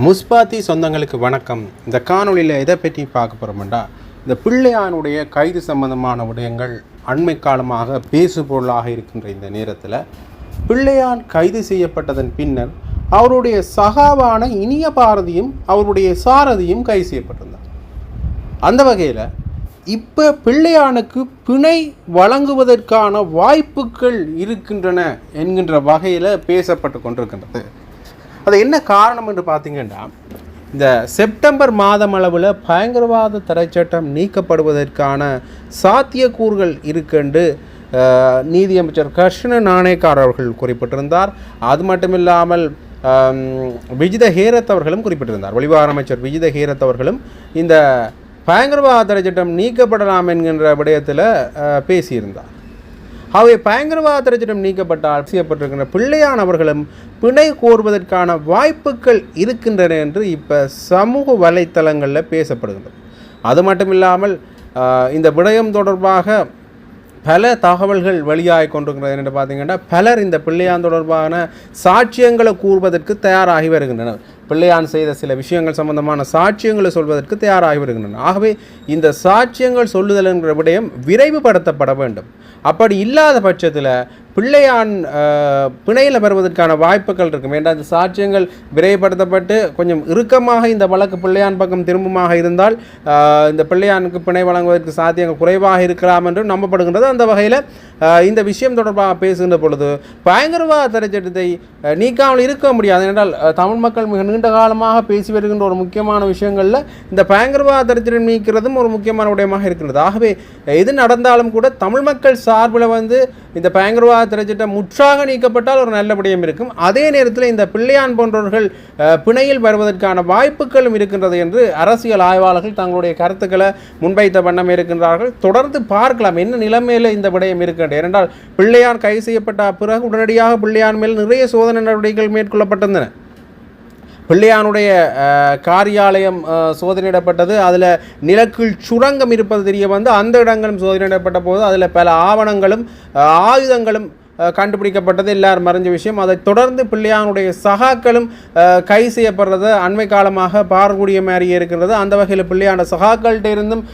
முஸ்பாத்தி சொந்தங்களுக்கு வணக்கம். இந்த காணொளியில் எதை பற்றி பார்க்க போகிறோம்டா இந்த பிள்ளையானுடைய கைது சம்பந்தமான விடயங்கள் அண்மை காலமாக பேசு பொருளாக இருக்கின்ற இந்த நேரத்தில் பிள்ளையான் கைது செய்யப்பட்டதன் பின்னர் அவருடைய சகாவான இனிய பாரதியும் அவருடைய சாரதியும் கைது செய்யப்பட்டிருந்தார். அந்த வகையில் இப்போ பிள்ளையானுக்கு பிணை வழங்குவதற்கான வாய்ப்புகள் இருக்கின்றன என்கின்ற வகையில் பேசப்பட்டு கொண்டிருக்கின்றது. அது என்ன காரணம் என்று பார்த்தீங்கன்னா இந்த செப்டம்பர் மாதம் அளவில் பயங்கரவாத தடைச்சட்டம் நீக்கப்படுவதற்கான சாத்தியக்கூறுகள் இருக்குண்டு நீதியமைச்சர் கிருஷ்ண நாணயக்கார் அவர்கள் குறிப்பிட்டிருந்தார். அது மட்டும் இல்லாமல் விஜித ஹேரத் அவர்களும் குறிப்பிட்டிருந்தார். வெளிவார அமைச்சர் விஜித ஹேரத் அவர்களும் இந்த பயங்கரவாத தடைச்சட்டம் நீக்கப்படலாம் என்கின்ற விடயத்தில் பேசியிருந்தார். அவை பயங்கரவாத தடை சட்டம் நீக்கப்பட்டால் செய்யப்பட்டிருக்கின்ற பிள்ளையானவர்களும் பிணை கோருவதற்கான வாய்ப்புகள் இருக்கின்றன என்று இப்போ சமூக வலைத்தளங்களில் பேசப்படுகின்றது. அது மட்டும் இல்லாமல் இந்த விடயம் தொடர்பாக பல தகவல்கள் வெளியாகி கொண்டிருக்கிறது என்று பார்த்தீங்கன்னா பலர் இந்த பிள்ளையான் தொடர்பான சாட்சியங்களை கூறுவதற்கு தயாராகி வருகின்றனர். பிள்ளையான் செய்த சில விஷயங்கள் சம்பந்தமான சாட்சியங்களை சொல்வதற்கு தயாராகி வருகின்றன. ஆகவே இந்த சாட்சியங்கள் சொல்லுதல் என்கிற விடயம் விரைவுபடுத்தப்பட வேண்டும். அப்படி இல்லாத பட்சத்தில் பிள்ளையான் பிணையில் பெறுவதற்கான வாய்ப்புகள் இருக்கும். ஏன்னா இந்த சாட்சியங்கள் விரைவுபடுத்தப்பட்டு கொஞ்சம் இறுக்கமாக இந்த வழக்கு பிள்ளையான் பக்கம் திரும்பமாக இருந்தால் இந்த பிள்ளையானுக்கு பிணை வழங்குவதற்கு சாத்தியங்கள் குறைவாக இருக்கலாம் என்று நம்பப்படுகின்றது. அந்த வகையில் இந்த விஷயம் தொடர்பாக பேசுகின்ற பொழுது பயங்கரவாத திரைச்சட்டத்தை நீக்காமல் இருக்க முடியாது. என்றால் தமிழ் மக்கள் மிக நீண்ட காலமாக பேசி வருகின்ற ஒரு முக்கியமான விஷயங்களில் இந்த பயங்கரவாத தரித்திரம் நீக்கிறதும் ஒரு முக்கியமான விடயமாக இருக்கின்றது. ஆகவே எது நடந்தாலும் கூட தமிழ் மக்கள் சார்பில் வந்து இந்த பயங்கரவாத தடை முற்றாக நீக்கப்பட்டால் ஒரு நல்ல விடயம் இருக்கும். அதே நேரத்தில் இந்த பிள்ளையான் போன்றவர்கள் பிணையில் வருவதற்கான வாய்ப்புகளும் இருக்கின்றது என்று அரசியல் ஆய்வாளர்கள் தங்களுடைய கருத்துக்களை முன்வைத்த வண்ணம் இருக்கின்றார்கள். தொடர்ந்து பார்க்கலாம் என்ன நிலைமையில் இந்த விடயம் இருக்கின்றது. ஏனென்றால் பிள்ளையான் கைது செய்யப்பட்ட பிறகு உடனடியாக பிள்ளையான் மேல் நிறைய சோதனை நடவடிக்கைகள் மேற்கொள்ளப்பட்டிருந்தன. பிள்ளையானுடைய காரியாலயம் சோதனையிடப்பட்டது. அதில் நிலக்கீழ் சுரங்கம் இருப்பது தெரிய வந்து அந்த இடங்களும் சோதனையிடப்பட்ட போது அதில் பல ஆவணங்களும் ஆயுதங்களும் கண்டுபிடிக்கப்பட்டது. எல்லாரும் மறைஞ்ச விஷயம். அதை தொடர்ந்து பிள்ளையானுடைய சகாக்களும் கை செய்யப்படுறது அண்மை காலமாக பார்க்கக்கூடிய மாதிரி இருக்கிறது. அந்த வகையில் பிள்ளையான சகாக்கள்கிட்ட இருந்தும்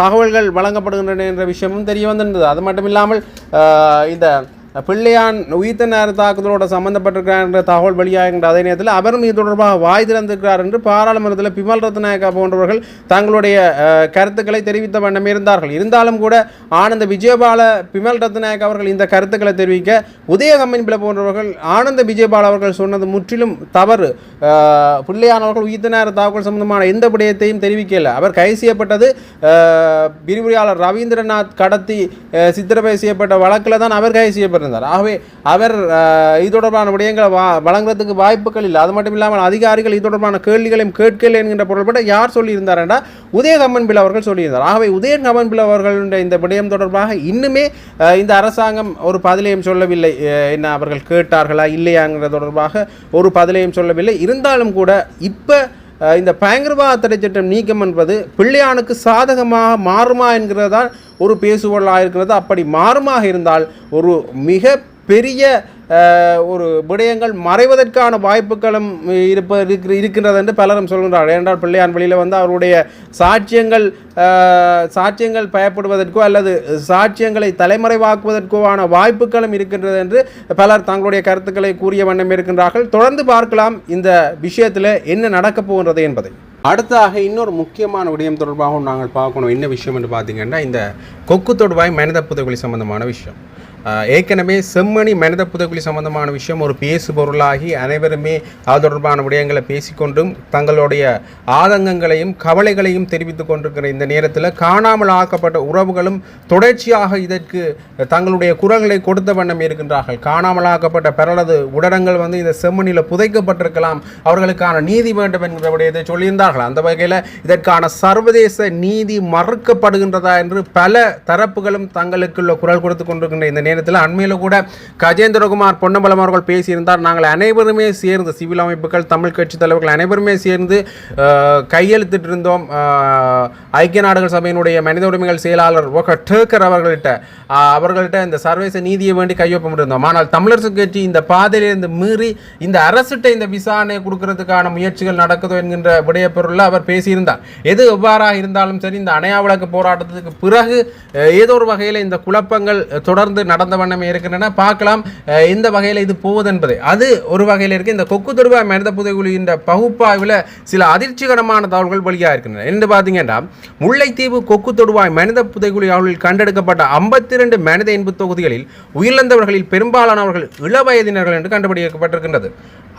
தகவல்கள் வழங்கப்படுகின்றன என்ற விஷயமும் தெரிய வந்திருந்தது. அது மட்டும் இல்லாமல் இந்த பிள்ளையான் உயிர்த்த நேர தாக்குதலோட சம்பந்தப்பட்டிருக்கிறார் என்ற தகவல் வெளியாகின்ற அதே நேரத்தில் அவரும் இது தொடர்பாக வாய் திறந்திருக்கிறார் என்று பாராளுமன்றத்தில் பிமல் ரத்நாயக்கா போன்றவர்கள் தங்களுடைய கருத்துக்களை தெரிவித்த வண்ணம் இருந்தார்கள். இருந்தாலும் கூட ஆனந்த விஜயபால பிமல் ரத்நாயக் அவர்கள் இந்த கருத்துக்களை தெரிவிக்க உதயகம்மன் பிள்ளை போன்றவர்கள் ஆனந்த விஜயபால அவர்கள் சொன்னது முற்றிலும் தவறு. பிள்ளையானவர்கள் பிள்ளையான் உயிர்த்த நேர தாக்குதல் சம்பந்தமான எந்த விடயத்தையும் தெரிவிக்கல. அவர் கைது செய்யப்பட்டது விரிவுரையாளர் ரவீந்திரநாத் கடத்தி சித்திரபை சித்திரவதை செய்யப்பட்ட வழக்கில் தான் அவர் கைது செய்யப்பட்டிருந்தார் ஆகவே அவர் இது தொடர்பான விடயங்களை வா வழங்குறதுக்கு வாய்ப்புகள் இல்லை. அது மட்டும் இல்லாமல் அதிகாரிகள் இது தொடர்பான கேள்விகளையும் கேட்கல என்கின்ற பொருள்பட யார் சொல்லியிருந்தாரா உதயகம்மன் பில் அவர்கள் சொல்லியிருந்தார். ஆகவே உதயகம்மன் பில் அவர்களுடைய இந்த விடயம் தொடர்பாக இன்னுமே இந்த அரசாங்கம் ஒரு பதிலையும் சொல்லவில்லை. என்ன அவர்கள் கேட்டார்களா இல்லையாங்கிற தொடர்பாக ஒரு பதிலையும் சொல்லவில்லை. இருந்தாலும் கூட இப்போ இந்த பயங்கரவாத தடை சட்டம் நீக்கம் என்பது பிள்ளையானுக்கு சாதகமாக மாறுமா என்கிறதான் ஒரு பேசுபொருளாக இருக்கிறது அப்படி மாறுமாக இருந்தால் ஒரு மிக பெரிய ஒரு விடயங்கள் மறைவதற்கான வாய்ப்புகளும் இருப்ப இருக்கின்றது என்று பலரும் சொல்கின்றார்கள். ஏனென்றால் பிள்ளையான் வழியில் வந்து அவருடைய சாட்சியங்கள் சாட்சியங்கள் பயப்படுவதற்கோ அல்லது சாட்சியங்களை தலைமறைவாக்குவதற்கோவான வாய்ப்புகளும் இருக்கின்றது என்று பலர் தங்களுடைய கருத்துக்களை கூறிய வண்ணம் இருக்கின்றார்கள். தொடர்ந்து பார்க்கலாம் இந்த விஷயத்தில் என்ன நடக்கப் போகின்றது என்பதை. அடுத்ததாக இன்னொரு முக்கியமான விடயம் தொடர்பாகவும் நாங்கள் பார்க்கணும். என்ன விஷயம் என்று பார்த்தீங்கன்னா இந்த கொக்கு தொடுவாய் மனித புதைகுழி சம்பந்தமான விஷயம். ஏற்கனவே செம்மணி மனித புதைக்குழி சம்பந்தமான விஷயம் ஒரு பேசு பொருளாகி அனைவருமே அது தொடர்பான விடயங்களை பேசிக்கொண்டும் தங்களுடைய ஆதங்கங்களையும் கவலைகளையும் தெரிவித்துக் கொண்டிருக்கிற இந்த நேரத்தில் காணாமல் ஆக்கப்பட்ட உறவுகளும் தொடர்ச்சியாக இதற்கு தங்களுடைய குரல்களை கொடுத்த வண்ணம் இருக்கின்றார்கள். காணாமல் ஆக்கப்பட்ட பிறரது உடலங்கள் வந்து இந்த செம்மணியில் புதைக்கப்பட்டிருக்கலாம். அவர்களுக்கான நீதி வேண்டும் என்கிற விடயத்தை சொல்லியிருந்தார்கள். அந்த வகையில் இதற்கான சர்வதேச நீதி மறுக்கப்படுகின்றதா என்று பல தரப்புகளும் தங்களுக்குள்ள குரல் கொடுத்து கொண்டிருக்கின்ற இந்த நேரம் நேரத்தில் அண்மையில் கூட கஜேந்திரகுமார் பொன்னம்பலம் அவர்கள் பேசியிருந்தார். நாங்கள் அனைவருமே சேர்ந்து சிவில் அமைப்புகள் தமிழ் கட்சி தலைவர்கள் அனைவருமே சேர்ந்து அஹ், கையெழுத்திட்டு இருந்தோம் ஐக்கிய நாடுகள் சபையினுடைய மனித உரிமைகள் செயலாளர் ஒக டேக்கர் அவர்கள்ட்ட அவர்கள்ட்ட இந்த சர்வதேச நீதியை வேண்டி கையொப்பம் இருந்தோம் ஆனால் தமிழரசு கட்சி இந்த பாதையிலிருந்து மீறி இந்த அரசுகிட்ட இந்த விசாரணை கொடுக்கறதுக்கான முயற்சிகள் நடக்குதோ என்கின்ற விடய பொருளில் அவர் பேசியிருந்தார். எது எவ்வாறாக இருந்தாலும் சரி இந்த அணையா விளக்கு போராட்டத்துக்கு பிறகு ஏதோ ஒரு வகையில் இந்த குழப்பங்கள் தொடர்ந்து நட நடந்த வண்ணமே இருக்கின்றன. பார்க்கலாம் இந்த வகையில் இது போகுது என்பதை. அது ஒரு வகையில் இருக்கு. இந்த கொக்கு தொடுவாய் மனித புதைகுழியின் பகுப்பாய்வில் சில அதிர்ச்சிகரமான தகவல்கள் வழியாக இருக்கின்றன. என்று பார்த்தீங்கன்னா முல்லைத்தீவு கொக்கு தொடுவாய் மனித புதைகுழி அவர்களில் கண்டெடுக்கப்பட்ட ஐம்பத்தி ரெண்டு மனித இன்பு தொகுதிகளில் உயிரிழந்தவர்களில் பெரும்பாலானவர்கள் இளவயதினர்கள் என்று கண்டுபிடிக்கப்பட்டிருக்கின்றது.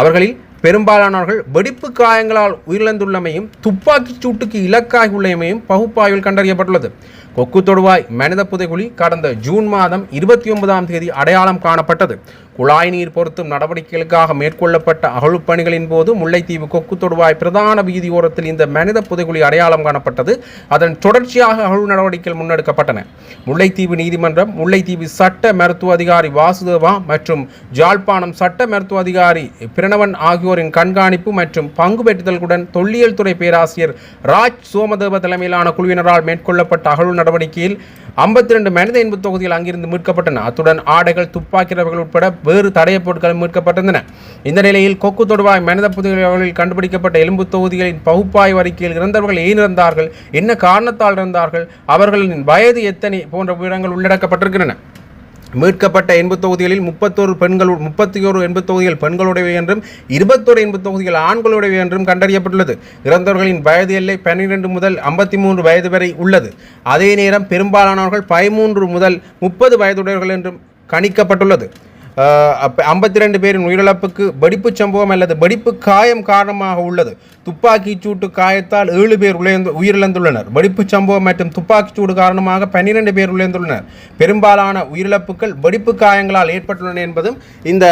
அவர்களில் பெரும்பாலானவர்கள் வெடிப்பு காயங்களால் உயிரிழந்துள்ளமையும் துப்பாக்கிச் சூட்டுக்கு இலக்காகியுள்ளமையும் பகுப்பாய்வில் கண்டறியப்பட்டுள்ளது. கொக்கு தொடுவாய் மனித புதைகுழி கடந்த ஜூன் மாதம் இருபத்தி ஒன்பதாம் தேதி அடையாளம் காணப்பட்டது. குழாய் நீர் பொருத்தும் நடவடிக்கைகளுக்காக மேற்கொள்ளப்பட்ட அகழ்வுப்பணிகளின் போது முல்லைத்தீவு கொக்கு தொடுவாய் பிரதான வீதியோரத்தில் இந்த மனித புதைகுழி அடையாளம் காணப்பட்டது. அதன் தொடர்ச்சியாக அகழ்வு நடவடிக்கைகள் முன்னெடுக்கப்பட்டன. முல்லைத்தீவு நீதிமன்றம் முல்லைத்தீவு சட்ட மருத்துவ அதிகாரி வாசுதேவா மற்றும் ஜாழ்ப்பாணம் சட்ட மருத்துவ அதிகாரி பிரணவன் ஆகியோரின் கண்காணிப்பு மற்றும் பங்கு பெற்றுதல்களுடன் தொல்லியல் துறை பேராசிரியர் ராஜ் சோமதேவ தலைமையிலான குழுவினரால் மேற்கொள்ளப்பட்ட அகழ்வு நடவடிக்கையில் ஐம்பத்தி ரெண்டு மனித இன்பு தொகுதிகள் அங்கிருந்து மீட்கப்பட்டன. அத்துடன் ஆடைகள் துப்பாக்கி ரவைகள் உட்பட வேறு தடைய பொருட்கள் மீட்கப்பட்டிருந்தன. இந்த நிலையில் கொக்கு தொடுவாய் மனித புதைகளில் கண்டுபிடிக்கப்பட்ட எலும்பு தொகுதிகளின் பகுப்பாய்வு அறிக்கையில் இறந்தவர்கள் ஏன் இறந்தார்கள்? என்ன காரணத்தால் இறந்தார்கள்? அவர்களின் வயது எத்தனை? போன்ற விவரங்கள் உள்ளடக்கப்பட்டிருக்கின்றன. மீட்கப்பட்ட எண்பது தொகுதிகளில் முப்பத்தோரு பெண்கள் முப்பத்தி ஒரு எண்பது தொகுதிகள் பெண்களுடையவை என்றும் இருபத்தோரு எண்பது தொகுதிகள் ஆண்களுடையவை என்றும் கண்டறியப்பட்டுள்ளது. இறந்தவர்களின் வயது எல்லை பன்னிரெண்டு முதல் ஐம்பத்தி மூன்று வயது வரை உள்ளது. அதே நேரம் பெரும்பாலானவர்கள் பதிமூன்று முதல் முப்பது வயதுடையவர்கள் என்றும் கணிக்கப்பட்டுள்ளது. ஐம்பத்தி ரெண்டு பேரின் உயிரிழப்புக்கு வெடிப்பு சம்பவம் அல்லது வெடிப்பு காயம் காரணமாக உள்ளது. துப்பாக்கிச் சூட்டு காயத்தால் ஏழு பேர் உழைந்து உயிரிழந்துள்ளனர். வெடிப்பு சம்பவம் மற்றும் துப்பாக்கிச் சூடு காரணமாக பன்னிரெண்டு பேர் உழைந்துள்ளனர் பெரும்பாலான உயிரிழப்புகள் வெடிப்பு காயங்களால் ஏற்பட்டுள்ளன என்பதும் இந்த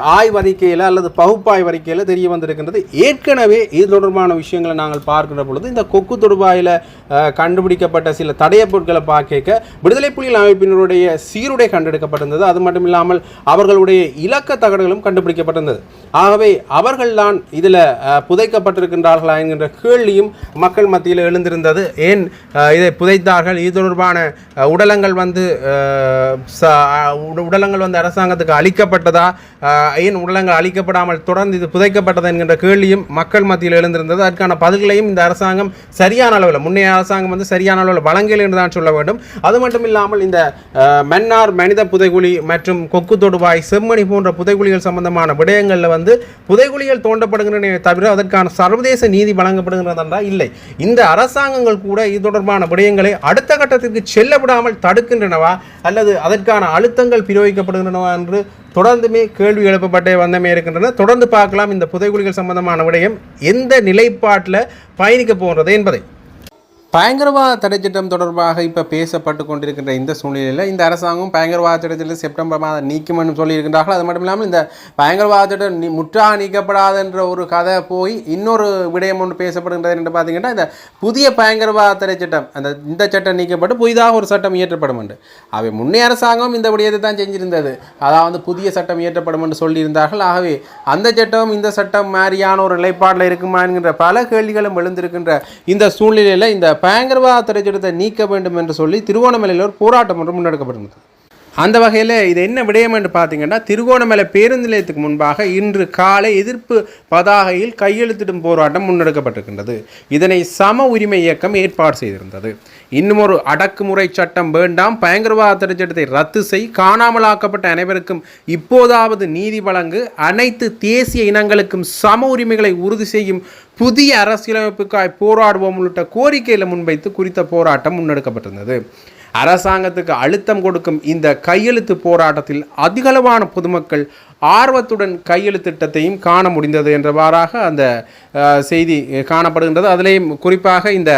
ஆய்வறிக்கையில் அல்லது பகுப்பாய்வறிக்கையில் தெரிய வந்திருக்கின்றது. ஏற்கனவே இது தொடர்பான விஷயங்களை நாங்கள் பார்க்கின்ற பொழுது இந்த கொக்கு தொடுபாயில் கண்டுபிடிக்கப்பட்ட சில தடைய பொருட்களை பார்க்க விடுதலை புலிகள் அமைப்பினருடைய சீருடை கண்டெடுக்கப்பட்டிருந்தது. அது மட்டும் இல்லாமல் அவர்களுடைய இலக்க தகடுகளும் கண்டுபிடிக்கப்பட்டிருந்தது. ஆகவே அவர்கள்தான் இதில் புதைக்கப்பட்டிருக்கின்றார்களா என்கின்ற கேள்வியும் மக்கள் மத்தியில் எழுந்திருந்தது. ஏன் இதை புதைத்தார்கள்? இது தொடர்பான உடலங்கள் வந்து ச- உட- உடலங்கள் வந்து அரசாங்கத்துக்கு அளிக்கப்பட்டதா? ஏன் உள்ளங்கள் அளிக்கப்படாமல் தொடர்ந்து இது புதைக்கப்பட்டது என்கின்ற கேள்வியும் மக்கள் மத்தியில் எழுந்திருந்தது. அதற்கான பதில்களையும் இந்த அரசாங்கம் சரியான அளவில் முன்னைய அரசாங்கம் வந்து சரியான அளவில் வழங்கல் என்று தான் சொல்ல வேண்டும். அது மட்டும் இல்லாமல் இந்த மன்னார் மனித புதைகுழி மற்றும் கொக்கு தொடுவாய் செம்மணி போன்ற புதைகுழிகள் சம்பந்தமான விடயங்களில் வந்து புதைகுழிகள் தோண்டப்படுகின்றன தவிர அதற்கான சர்வதேச நீதி வழங்கப்படுகின்றதா இல்லை. இந்த அரசாங்கங்கள் கூட இது தொடர்பான விடயங்களை அடுத்த கட்டத்திற்கு செல்ல விடாமல் தடுக்கின்றனவா? அல்லது அதற்கான அழுத்தங்கள் பிரயோகிக்கப்படுகின்றனவா என்று தொடர்ந்துமே கேள்வி எழுப்பப்பட்டே வந்தமே இருக்கின்றன. தொடர்ந்து பார்க்கலாம் இந்த புதைகுழிகள் சம்பந்தமான விடயம் எந்த நிலைப்பாட்டில் பயணிக்க போகிறது என்பதை. பயங்கரவாத தடைச்சட்டம் தொடர்பாக இப்போ பேசப்பட்டு கொண்டிருக்கின்ற இந்த சூழ்நிலையில் இந்த அரசாங்கம் பயங்கரவாத தடைச்சட்டம் செப்டம்பர் மாதம் நீக்கும்னு என்று சொல்லியிருக்கின்றார்கள். அது மட்டும் இல்லாமல் இந்த பயங்கரவாத சட்டம் நீ- முற்றாக நீக்கப்படாதுன்ற ஒரு கதை போய் இன்னொரு விடயம் ஒன்று பேசப்படுகின்றது என்று பார்த்தீங்கன்னா இந்த புதிய பயங்கரவாத தடைச்சட்டம் அந்த இந்த சட்டம் நீக்கப்பட்டு புதிதாக ஒரு சட்டம் இயற்றப்படும் என்று. அவை முன்னே அரசாங்கம் இந்த விடயத்தை தான் செஞ்சிருந்தது. அதாவது புதிய சட்டம் இயற்றப்படும் என்று சொல்லியிருந்தார்கள். ஆகவே அந்த சட்டம் இந்த சட்டம் மாதிரியான ஒரு நிலைப்பாட்டில் இருக்குமா என்கின்ற பல கேள்விகளும் எழுந்திருக்கின்ற இந்த சூழ்நிலையில் இந்த பயங்கரவாத திரைச்சட்டத்தை நீக்க வேண்டும் என்று சொல்லி திருவோணமலையில் ஒரு போராட்டம் ஒன்று முன்னெடுக்கப்பட்டிருந்தது. அந்த வகையில் இது என்ன விடயம் என்று பார்த்தீங்கன்னா திருகோணமலை பேருந்து நிலையத்துக்கு முன்பாக இன்று காலை எதிர்ப்பு பதாகையில் கையெழுத்திடும் போராட்டம் முன்னெடுக்கப்பட்டிருக்கின்றது. இதனை சம உரிமை இயக்கம் ஏற்பாடு செய்திருந்தது. இன்னும் ஒரு அடக்குமுறை சட்டம் வேண்டாம் பயங்கரவாத தடை சட்டத்தை ரத்து செய் காணாமலாக்கப்பட்ட அனைவருக்கும் இப்போதாவது நீதி வழங்கு அனைத்து தேசிய இனங்களுக்கும் சம உரிமைகளை உறுதி செய்யும் புதிய அரசியலமைப்புக்காய் போராடுவோம் உள்ளிட்ட கோரிக்கையில் முன்வைத்து குறித்த போராட்டம் முன்னெடுக்கப்பட்டிருந்தது. அரசாங்கத்துக்கு அழுத்தம் கொடுக்கும் இந்த கையெழுத்து போராட்டத்தில் அதிகளவான பொதுமக்கள் ஆர்வத்துடன் கையெழுத்திட்டத்தையும் காண முடிந்தது என்றவாறாக அந்த செய்தி காணப்படுகின்றது. அதிலேயும் குறிப்பாக இந்த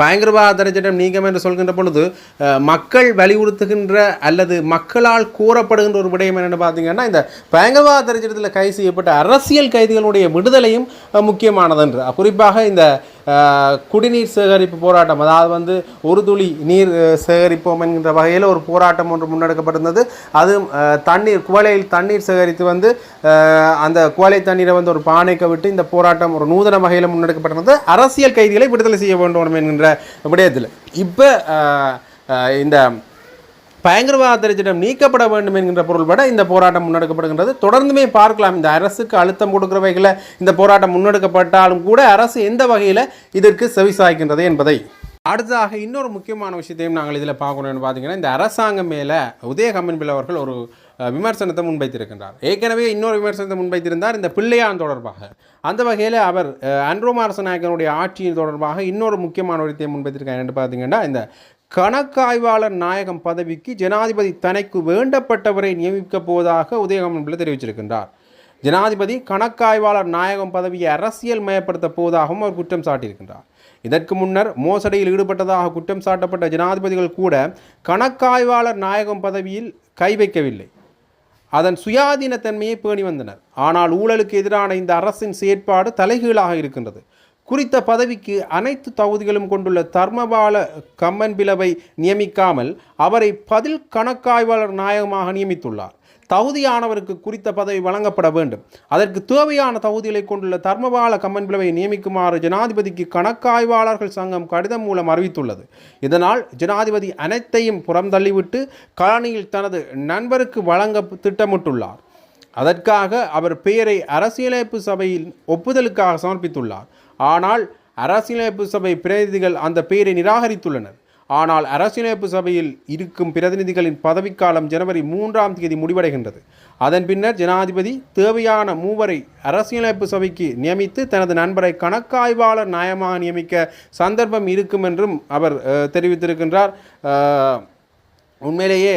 பயங்கரவாத தடைச்சட்டம் நீக்கம் என்று சொல்கின்ற பொழுது மக்கள் வலியுறுத்துகின்ற அல்லது மக்களால் கூறப்படுகின்ற ஒரு விடயம் என்னென்னு பார்த்தீங்கன்னா இந்த பயங்கரவாத தடைச்சட்டத்தில் கைது செய்யப்பட்ட அரசியல் கைதிகளுடைய விடுதலையும் முக்கியமானதென்று முக்கியமானது என்று. குறிப்பாக இந்த குடிநீர் சேகரிப்பு போராட்டம். அதாவது வந்து ஒரு துளி நீர் சேகரிப்போம் என்கின்ற வகையில் ஒரு போராட்டம் ஒன்று முன்னெடுக்கப்பட்டிருந்தது. அதுவும் தண்ணீர் குவளையில் தண்ணீர் சேகரித்து வந்து அந்த குவளை தண்ணீரை வந்து ஒரு பானைக்கு விட்டு இந்த போராட்டம் ஒரு நூதன வகையில் முன்னெடுக்கப்பட்டிருந்தது. அரசியல் கைதிகளை விடுதலை செய்ய வேண்டும் என்கின்ற விடயத்தில். இப்போ இந்த பயங்கரவாதத்திடம் நீக்கப்பட வேண்டும் என்கின்ற பொருள்பட இந்த போராட்டம் முன்னெடுக்கப்படுகின்றது. தொடர்ந்துமே பார்க்கலாம் இந்த அரசுக்கு அழுத்தம் கொடுக்கிறவைகளை இந்த போராட்டம் முன்னெடுக்கப்பட்டாலும் கூட அரசு எந்த வகையில் இதற்கு செவிசாய்க்கின்றது என்பதை. அடுத்ததாக இன்னொரு முக்கியமான விஷயத்தையும் நாங்கள் இதில் பார்க்கணும்னு பார்த்தீங்கன்னா இந்த அரசாங்கம் மேலே உதய பிள்ளை அவர்கள் ஒரு விமர்சனத்தை முன்வைத்திருக்கின்றார். ஏற்கனவே இன்னொரு விமர்சனத்தை முன்வைத்திருந்தார் இந்த பிள்ளையான் தொடர்பாக. அந்த வகையில் அவர் அஹ், அன்ரோ ஆட்சியின் தொடர்பாக இன்னொரு முக்கியமான விஷயத்தை முன்வைத்திருக்காங்க என்று பார்த்தீங்கன்னா இந்த கணக்காய்வாளர் நாயகம் பதவிக்கு ஜனாதிபதி தனக்கு வேண்டப்பட்டவரை நியமிக்கப் போவதாக உதயகமன் பிள்ளை தெரிவிச்சிருக்கின்றார். ஜனாதிபதி கணக்காய்வாளர் நாயகம் பதவியை அரசியல் மயப்படுத்த போவதாகவும் அவர் குற்றம் சாட்டியிருக்கின்றார். இதற்கு முன்னர் மோசடியில் ஈடுபட்டதாக குற்றம் சாட்டப்பட்ட ஜனாதிபதிகள் கூட கணக்காய்வாளர் நாயகம் பதவியில் கை வைக்கவில்லை. அதன் சுயாதீனத்தன்மையை பேணி வந்தனர். ஆனால் ஊழலுக்கு எதிரான இந்த அரசின் செயற்பாடு தலைகீழாக இருக்கின்றது. குறித்த பதவிக்கு அனைத்து தகுதிகளும் கொண்டுள்ள தர்மபால கம்மன் பிளவை நியமிக்காமல் அவரை பதில் கணக்காய்வாளர் நாயகமாக நியமித்துள்ளார். தகுதியானவருக்கு குறித்த பதவி வழங்கப்பட வேண்டும். அதற்கு தேவையான தகுதிகளை கொண்டுள்ள தர்மபால கம்மன் பிளவை நியமிக்குமாறு ஜனாதிபதிக்கு கணக்காய்வாளர்கள் சங்கம் கடிதம் மூலம் அறிவித்துள்ளது. இதனால் ஜனாதிபதி அனைத்தையும் புறந்தள்ளிவிட்டு காலனியில் தனது நண்பருக்கு வழங்க திட்டமிட்டுள்ளார். அதற்காக அவர் பெயரை அரசியலமைப்பு சபையில் ஒப்புதலுக்காக சமர்ப்பித்துள்ளார். ஆனால் அரசியலமைப்பு சபை பிரதிநிதிகள் அந்த பெயரை நிராகரித்துள்ளனர். ஆனால் அரசியலமைப்பு சபையில் இருக்கும் பிரதிநிதிகளின் பதவிக்காலம் ஜனவரி மூன்றாம் தேதி முடிவடைகின்றது. அதன் பின்னர் ஜனாதிபதி தேவையான மூவரை அரசியலமைப்பு சபைக்கு நியமித்து தனது நண்பரை கணக்காய்வாளர் நியாயமாக நியமிக்க சந்தர்ப்பம் இருக்கும் என்றும் அவர் தெரிவித்திருக்கின்றார். உண்மையிலேயே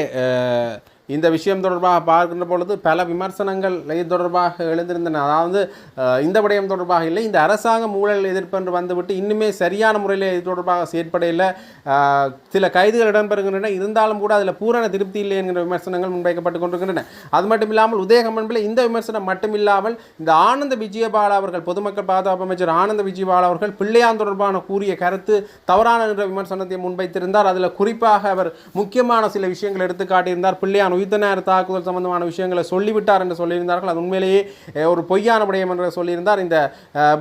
இந்த விஷயம் தொடர்பாக பார்க்கின்ற பொழுது பல விமர்சனங்கள் இது தொடர்பாக எழுந்திருந்தன. அதாவது இந்த விடயம் தொடர்பாக இல்லை இந்த அரசாங்கம் ஊழல் எதிர்ப்பென்று வந்துவிட்டு இன்னுமே சரியான முறையில் இது தொடர்பாக செயற்படையில் சில கைதுகள் இடம்பெறுகின்றன. இருந்தாலும் கூட அதில் பூரண திருப்தி இல்லை என்கிற விமர்சனங்கள் முன்வைக்கப்பட்டு கொண்டிருக்கின்றன. அது மட்டும் இல்லாமல் உதயகமன்பில் இந்த விமர்சனம் மட்டும் இல்லாமல் இந்த ஆனந்த விஜயபால அவர்கள் பொதுமக்கள் பாதுகாப்பு அமைச்சர் ஆனந்த விஜயபால அவர்கள் பிள்ளையான் தொடர்பான கூறிய கருத்து தவறான என்ற விமர்சனத்தை முன்வைத்திருந்தார். அதில் குறிப்பாக அவர் முக்கியமான சில விஷயங்கள் எடுத்து காட்டியிருந்தார். பிள்ளையான் உயிர்த்த நேர தாக்குதல் சம்பந்தமான விஷயங்களை சொல்லிவிட்டார் என்று சொல்லியிருந்தார்கள். அது உண்மையிலேயே ஒரு பொய்யான விடயம் என்று சொல்லியிருந்தார். இந்த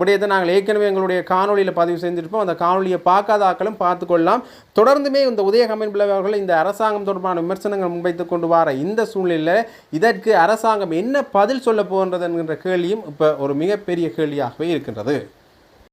விடயத்தை நாங்கள் ஏற்கனவே எங்களுடைய காணொளியில் பதிவு செஞ்சிருப்போம். அந்த காணொலியை பார்க்காத ஆக்களும் பார்த்துக்கொள்ளலாம் தொடர்ந்துமே இந்த உதய கம்பெனி அவர்கள் இந்த அரசாங்கம் தொடர்பான விமர்சனங்கள் முன்வைத்து கொண்டு வர இந்த சூழ்நிலையில் இதற்கு அரசாங்கம் என்ன பதில் சொல்ல போகின்றது என்கின்ற கேள்வியும் இப்போ ஒரு மிகப்பெரிய கேள்வியாகவே இருக்கின்றது.